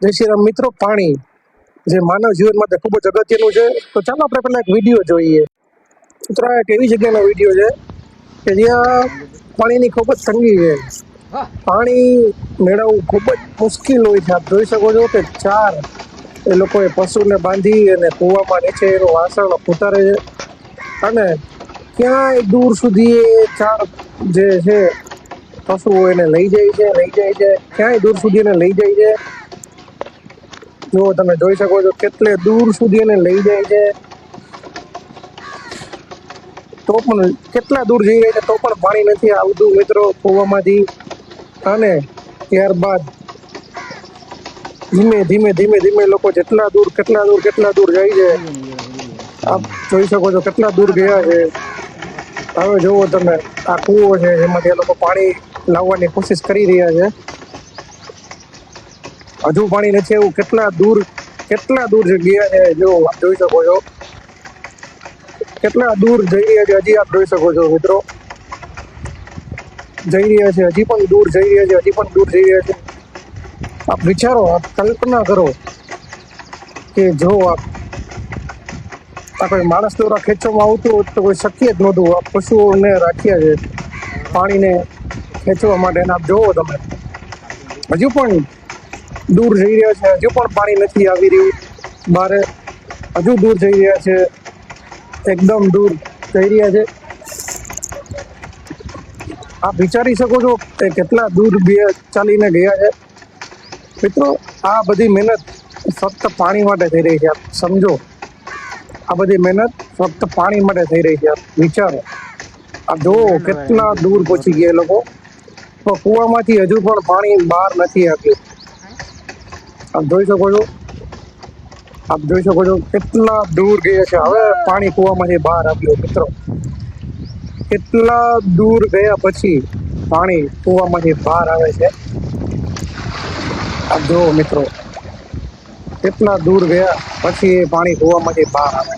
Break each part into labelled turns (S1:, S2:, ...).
S1: જય શ્રી રામ. મિત્રો, પાણી જે માનવ જીવન માટે ખૂબ જ અગત્યનું છે. તો ચાલો આપણે પહેલાં એક વીડિયો જોઈએ. મિત્રો એક એવી જગ્યાનો વીડિયો છે કે જ્યાં પાણીની ખૂબ જ તંગી છે. પાણી મેળવવું ખૂબ જ મુશ્કેલ હોય છે. આપ જોઈ શકો છો કે ચાર એ લોકોએ પશુને બાંધી અને કૂવામાં નીચે એનું વાસણ ઉતારે છે. અને ક્યાંય દૂર સુધી ચાર જે છે પશુઓ એને લઈ જાય છે, લઈ જાય છે. ક્યાંય દૂર સુધી એને લઈ જાય છે. જો તમે જોઈ શકો છો કેટલે દૂર સુધી એને લઈ જાય છે. તો પણ કેટલા દૂર જઈ રહ્યા છે તો પણ પાણી નથી આવતું મિત્રો કૂવામાંથી. અને ત્યારબાદ ધીમે ધીમે ધીમે ધીમે લોકો જેટલા દૂર કેટલા દૂર કેટલા દૂર જાય છે. આપ જોઈ શકો છો કેટલા દૂર ગયા છે. હવે જુઓ તમે આ કૂવો છે જેમાંથી એ લોકો પાણી લાવવાની કોશિશ કરી રહ્યા છે. હજુ પાણી નથી એવું કેટલા દૂર કેટલા દૂર જગ્યાએ જો આપ જોઈ શકો છો. કેટલા દૂર જઈ રહ્યા છે હજી આપ જોઈ શકો છો મિત્રો. જઈ રહ્યા છે, હજી પણ દૂર જઈ રહ્યા છે, હજી પણ દૂર જઈ રહ્યા છે. આપ વિચારો, આપ કલ્પના કરો કે જો આપ, આ કોઈ માણસ દ્વારા ખેંચવામાં આવતું હોત તો કોઈ શક્ય જ નહોતું. આ પશુઓને રાખ્યા છે પાણીને ખેંચવા માટે. આપ જોવો તમે. હજુ પણ દૂર જઈ રહ્યા છે. હજુ પણ પાણી નથી આવી રહ્યું. બહાર હજુ દૂર જઈ રહ્યા છે. એકદમ દૂર જઈ રહ્યા છે. આપ વિચારી શકો છો કે કેટલા દૂર બે ચાલીને ગયા છે. મિત્રો, આ બધી મહેનત ફક્ત પાણી માટે થઈ રહી છે. આપ સમજો. આ બધી મહેનત ફક્ત પાણી માટે થઈ રહી છે. આપ વિચારો. આ જુઓ કેટલા દૂર પહોંચી ગયા લોકો. તો કૂવામાંથી હજુ પણ પાણી બહાર નથી આવ્યું. આપ જોઈ શકો છો. આપ જોઈ શકો છો કેટલા દૂર ગયા છે. હવે પાણી કૂવામાંથી બહાર આવ્યું મિત્રો. કેટલા દૂર ગયા પછી પાણી કૂવામાંથી બહાર આવે છે. આપ જુઓ મિત્રો. કેટલા દૂર ગયા પછી એ પાણી કૂવામાંથી બહાર આવે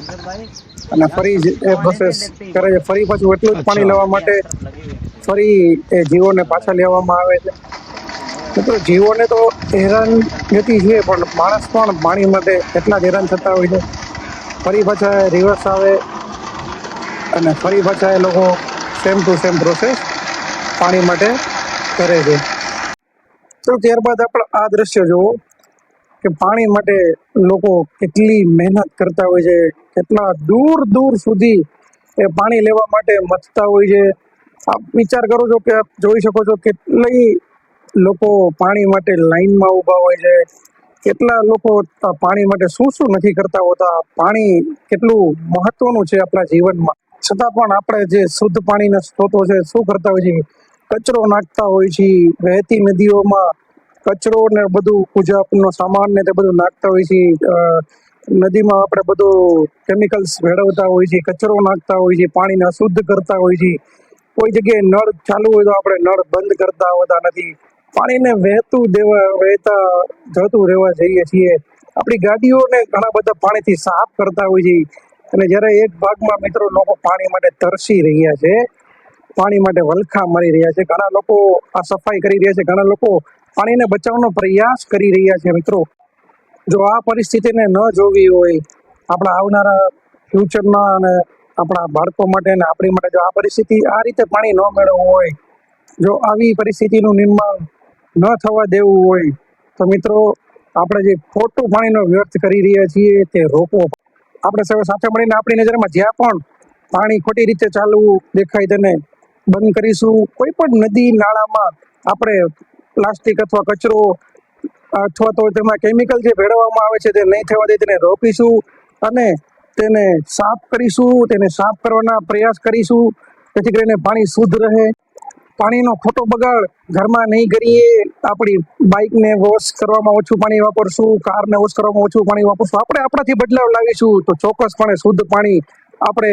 S1: અને ફરી એ પ્રોસેસ કરે છે. ફરી પાછું એટલું જ પાણી લેવા માટે ફરી એ જીવોને પાછા લેવામાં આવે છે. મિત્રો જીવોને તો હેરાન ગતિ છે, પણ માણસ પણ પાણી માટે એટલા જ હેરાન થતા હોય છે. ફરી પાછા રિવર્સ આવે અને ફરી પાછા એ લોકો સેમ ટુ સેમ પ્રોસેસ પાણી માટે કરે છે. તો ત્યારબાદ આપણે આ દ્રશ્ય જુઓ કે પાણી માટે લોકો કેટલી મહેનત કરતા હોય છે, કેટલા દૂર દૂર સુધી એ પાણી લેવા માટે મથતા હોય છે. આપ વિચાર કરો છો કે આપ જોઈ શકો છો કેટલી લોકો પાણી માટે લાઈનમાં ઊભા હોય છે. કેટલા લોકો પાણી માટે શું શું નથી કરતા હોતા? પાણી કેટલું મહત્વનું છે આપણા જીવનમાં? છતાં પણ આપણે જે શુદ્ધ પાણીના સ્ત્રોતો છે, શું કરતા હોય છે? કચરો નાખતા હોય છે. વહેતી નદીઓમાં કચરો ને બધું પૂજાનો સામાન ને તે બધું નાખતા હોય છે. નદીમાં આપણે બધું કેમિકલ્સ ભેળવતા હોય છે, કચરો નાખતા હોય છે, પાણીને અશુદ્ધ કરતા હોય છે. કોઈ જગ્યાએ નળ ચાલુ હોય તો આપણે નળ બંધ કરતા હોતા નથી. પાણીને વહેતું દેવા, વહેતા, જતું રહેવા જઈએ છીએ. આપણી ગાડીઓને ઘણા બધા પાણીથી સાફ કરતા હોય છે. અને જ્યારે એક ભાગમાં મિત્રો લોકો પાણી માટે તરસી રહ્યા છે, પાણી માટે વલખા મારી રહ્યા છે. ઘણા લોકો આ સફાઈ કરી રહ્યા છે. ઘણા લોકો પાણીને બચાવવાનો પ્રયાસ કરી રહ્યા છે મિત્રો. જો આ પરિસ્થિતિને ન જોવી હોય, આપણા આવનારા ફ્યુચરના અને આપણા બાળકો માટે અને આપણી માટે જો આ પરિસ્થિતિ આ રીતે પાણી ન મેળવવું હોય, જો આવી પરિસ્થિતિનું નિર્માણ ન થવા દેવું હોય, તો મિત્રો આપણે જે ખોટું પાણીનો વ્યર્થ કરી રહ્યા છીએ તે રોકવો આપણે સૌ સાથે મળીને આપણી નજરમાં જ્યાં પણ પાણી ખોટી રીતે ચાલવું દેખાય તેને બંધ કરીશું. કોઈ પણ નદી, નાળામાં આપણે પ્લાસ્ટિક અથવા કચરો અથવા તો તેમાં કેમિકલ જે ભેળવવામાં આવે છે તે નહીં થવા દે તેને રોકીશું અને તેને સાફ કરીશું. તેને સાફ કરવાના પ્રયાસ કરીશું. જેથી કરીને પાણી શુદ્ધ રહે. પાણીનો ખોટો બગાડ ઘરમાં નહીં કરીએ, આપણી બાઇકને વોશ કરવામાં ઓછું પાણી વાપરશું, કારને વોશ કરવામાં ઓછું પાણી વાપરશું. આપણે આપણાથી બદલાવ લાવીશું તો ચોક્કસપણે શુદ્ધ પાણી આપણે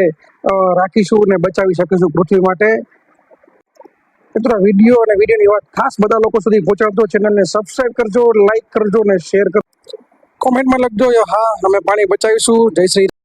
S1: રાખીશું અને બચાવી શકીશું પૃથ્વી માટે. મિત્રો વીડિયો અને વિડીયોની વાત ખાસ બધા લોકો સુધી પહોંચાડતો ચેનલને સબસ્ક્રાઇબ કરજો લાઈક કરજો અને શેર કરજો. કોમેન્ટમાં લખજો, હા, અમે પાણી બચાવીશું. જય શ્રી